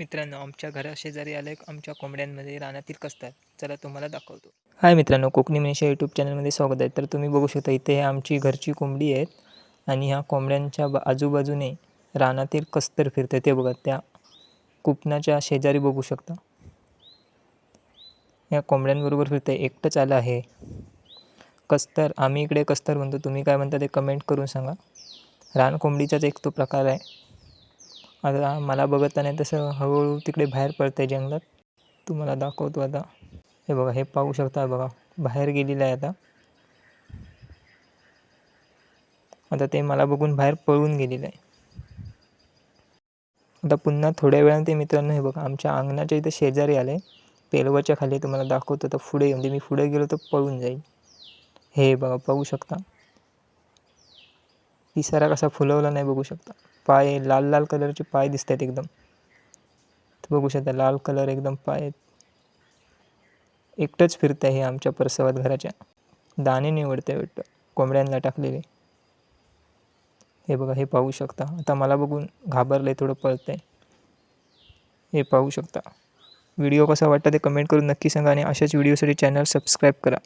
मित्रांनो आमच्या घराशेजारी आले आमच्या कोंबड्यांमध्ये रानातील कसतात चला तुम्हाला दाखवतो. हाय मित्रांनो कोकणी मनीषा यूट्यूब चॅनलमध्ये स्वागत आहे. तर तुम्ही बघू शकता इथे हे आमची घरची कोंबडी आहेत आणि ह्या कोंबड्यांच्या बा आजूबाजूने रानातील कस्तर फिरते ते बघा त्या कुपनाच्या शेजारी बघू शकता. या कोंबड्यांबरोबर फिरते एकटंच आलं आहे. कस्तर आम्ही इकडे कस्तर म्हणतो. तुम्ही काय म्हणता ते कमेंट करून सांगा. रान कोंबडीचाच एक तो प्रकार आहे. आता मला बघता नाही तसं हळूहळू तिकडे बाहेर पडतं आहे जंगलात. तुम्हाला दाखवतो आता. हे बघा हे पाहू शकता बघा. बाहेर गेलेलं आहे आता. आता ते मला बघून बाहेर पळून गेलेलं आहे. आता पुन्हा थोड्या वेळाने ते मित्रांनो हे बघा आमच्या अंगणाच्या इथं शेजारी आले पेलवाच्या खाली तुम्हाला दाखवतो. तर पुढे म्हणजे मी पुढे गेलो तर पळून जाईल. हे बघा पाहू शकता. पिसारा कसा फुलवला नाही बघू शकता. पाय लाल लाल कलरचे पाय दिसत आहेत एकदम बघू शकता लाल कलर एकदम पाय. आहेत एकटंच फिरतं आहे हे आमच्या परसवात घराच्या. दाणे निवडते वाटतं. कोंबड्यांना टाकलेले. हे बघा हे पाहू शकता. आता मला बघून घाबरलं थोडं पळतं आहे हे पाहू शकता. व्हिडिओ कसा वाटतं ते कमेंट करून नक्की सांगा आणि अशाच व्हिडिओसाठी चॅनल सबस्क्राईब करा.